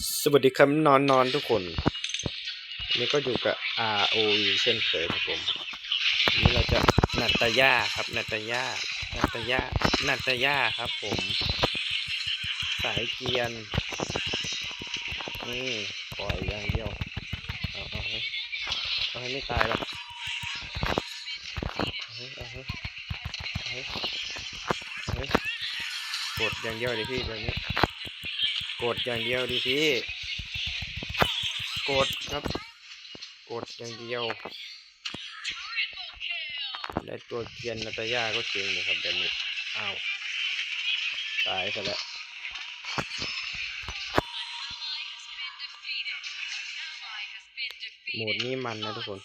สวัสดีครับนอนนอนทุกคนนนี้ก็อยู่กับ ROV เช่นเคยครับผมนนี้เราจะนัตตาย่าครับนัตตาย่านัตตาย่านัตตาย่าครับผม สายเกียนนี่ปล่อยอย่างเดียวเอาเอาให้เอาให้ไม่ตายหรอกเอาให้เอาให้เอาให้กดอย่างเดียวเลยพี่แบบนี้ กดอย่างเดียวดิพี่ กดครับ กดอย่างเดียว และตัวเกียนนาตายาก็เก่งเลยครับแบบนี้อ้าวตายซะแล้วโหมดนี้มันนะทุกคน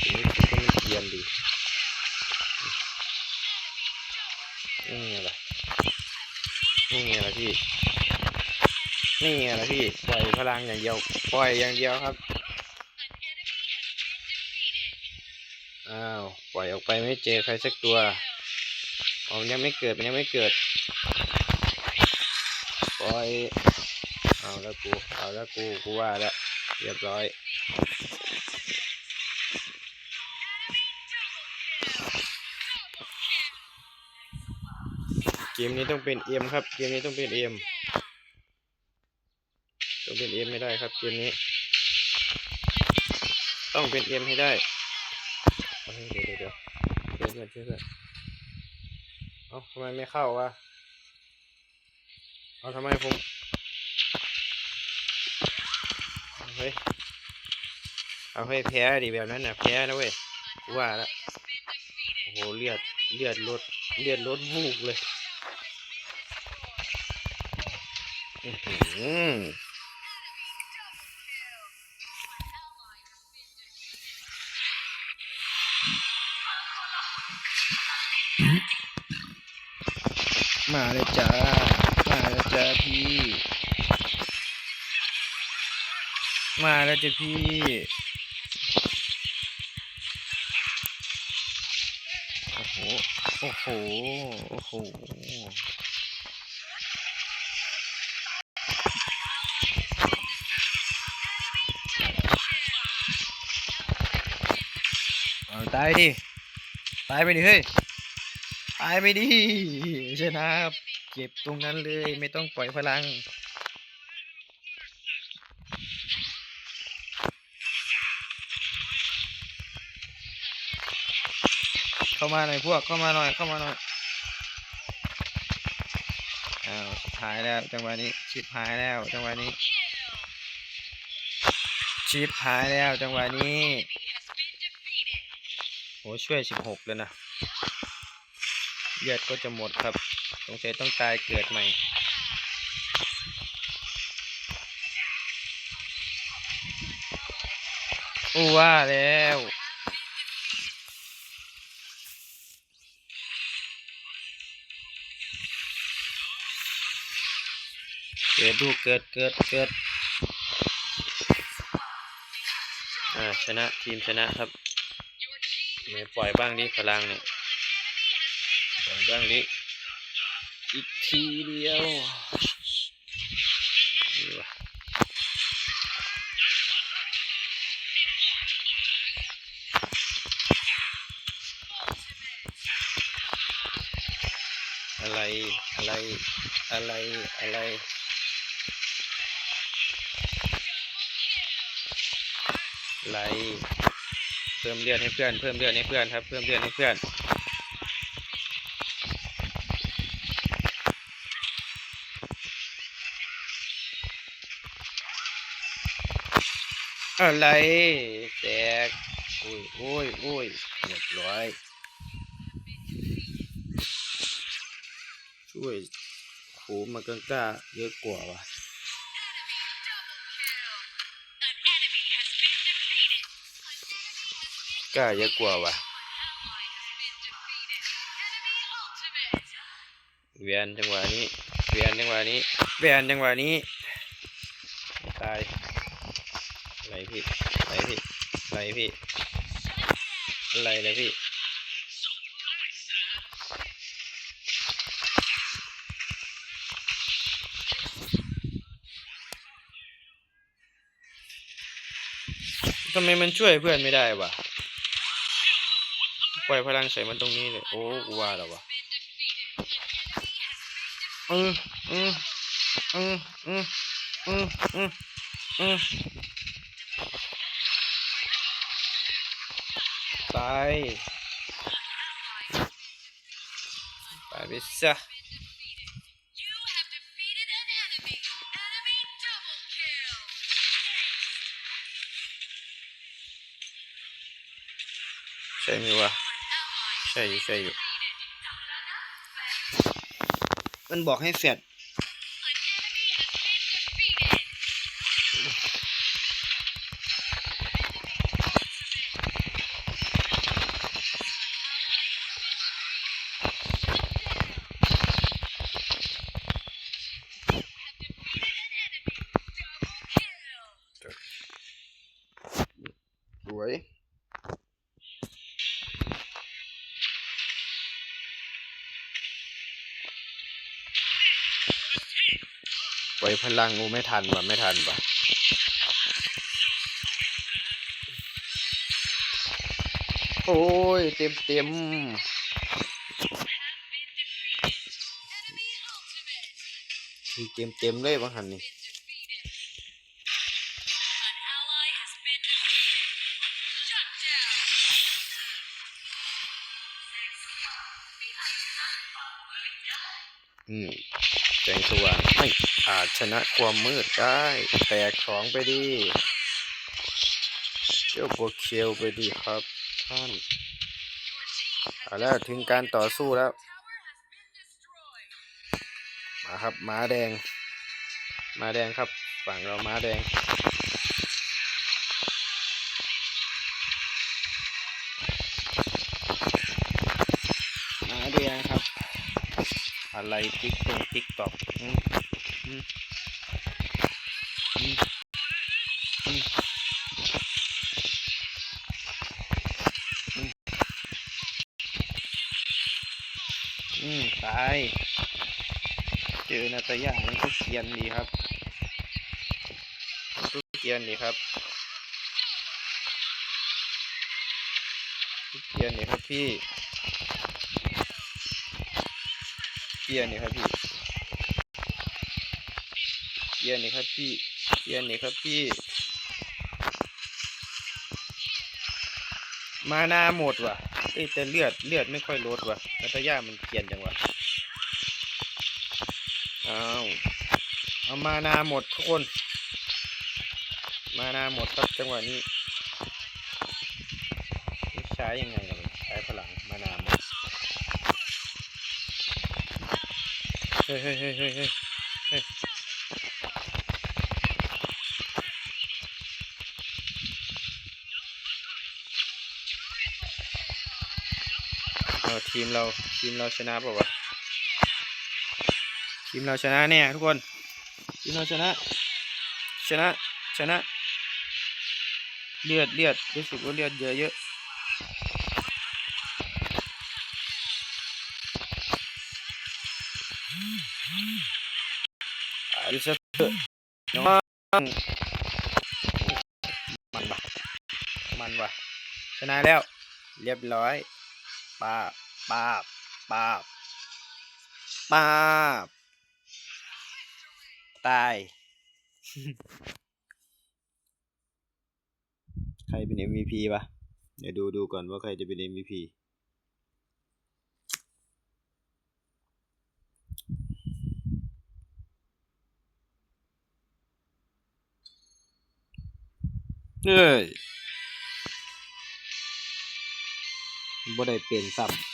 ทีนี้ก็มันเกียนดีนี่ไงล่ะนี่ไงล่ะพี่ นี่ไงล่ะพี่ปล่อยพลังอย่างเดียวปล่อยอย่างเดียวครับอ้าวปล่อยออกไปไม่เจอใครสักตัวอ๋อมันยังไม่เกิดมันยังไม่เกิดปล่อยเอาแล้วกูเอาแล้วกูกูว่าแล้วเรียบร้อยเกมนี้ต้องเป็นเอ็มครับ เกมนี้ต้องเป็นเอ็ม เป็นเอ็มไม่ได้ครับเกมนี้ ต้องเป็นเอ็มให้ได้เดี๋ยวเดี๋ยวเดี๋ยวช่วยเพื่อนช่วยเพื่อนเอ้าทำไมไม่เข้าวะเอาทำไมผมเฮ้ยเอาให้แพ้ดิแบบนั้นน่ะแพ้นะเว้ยว่าล้วโอ้โหเลือดเลือดลดเลือดลดวูบเลย อื้อ มาเลยจ้า มาแล้วจ้าพี่ มาแล้วจ้ะพี่ โอ้โห โอ้โห โอ้โห เอาตายดิ ตายไปดิเฮ้ย ตายไปดิชนะครับเก็บตรงนั้นเลยไม่ต้องปล่อยพลัง เข้ามาหน่อยพวกเข้ามาหน่อยเข้ามาหน่อยอ้าวชิบหายแล้วจังหวะนี้ชิบหายแล้วจังหวะนี้ชิบหายแล้วจังหวะนี้โหช่วยสิบหกเลยนะ เลือดก็จะหมดครับสงสัยต้องตายเกิดใหม่อู้ว่าแล้วเกิดดูเกิดเกิดเกิดอ่าชนะทีมชนะครับไม่ปล่อยบ้างดิพลังเนี่ย ปบ้างดิอีกทีเดียวอะไรอะไรอะไรอะไรอะไรเพิ่มเลือดให้เพื่อน เพิ่มเลือดให้เพื่อนครับ เพิ่มเลือดให้เพื่อน อะไรแตกโอ้ยโอ้ยโอ้ยเรียบร้อย ช่วยโหมันก็กล้าเยอะกว่าว่ะกล้าเยอะกว่าว่ะเวียนจังหวะนี้เวียนจังหวะนี้เวียนจังหวะนี้ตาย อะไรพี่อะไรพี่อะไรพี่อะไรเลยพี่ทำไมมันช่วยเพื่อนไม่ได้วะปล่อยพลังใส่มันตรงนี้เลยโอ้กูว่าแล้ววะอืมอืมอืมอืมอืมอืมอืม ไปไปไปซะใช่ไหมวะใช่อยู่ใช่อยู่มันบอกให้เสร็จ ไว้พลังงูไม่ทันวะไม่ทันวะโอ้ย เต็มเต็มเต็มเต็มเลยบางหันนี่อืม งสว่างไม่อาจชนะความมืดได้ แตกของไปดีเจ้าโบวเคียวไปดีครับท่านเอาแล้วถึงการต่อสู้แล้ว มาครับม้าแดง ม้าแดงครับ ฝั่งเราม้าแดง อะไรติ๊กตรงติ๊กตอกอืมอืมอืมอืมอืมอืมตาย เจอนาตายามันก็เกียนดีครับมันก็เกียนดีครับเกรียนดีครับพี่ เกรียนดีครับพี่ เกรียนดีครับพี่ เกรียนดีครับพี่ มานาหมดว่ะเอ้ยแต่เลือดเลือดไม่ค่อยลดว่ะนาตายามันเกรียนจังวะเอาเอามานาหมดทุกคน มานาหมดครับจังหวะนี้ใช้ยังไงล่ะมันใช้พลังมานาหมด เฮ้ยเฮ้ยเฮ้ยเฮ้ยเฮ้ยเอาทีมเราทีมเราชนะป่าวะทีมเราชนะเนี่ยทุกคนทีมเราชนะ ชนะชนะเลือดเลือดรู้สึกว่าเลือดเยอะเยอะ อาดิสเตอร์น้องมันวะมันวะชนะแล้ว เรียบร้อยป้าป้าป้าป้าตายใครเป็น MVP ปะเดี๋ยวดูดูก่อนว่าใครจะเป็น MVP เฮ้ยบ่ได้เป็นซ้ำ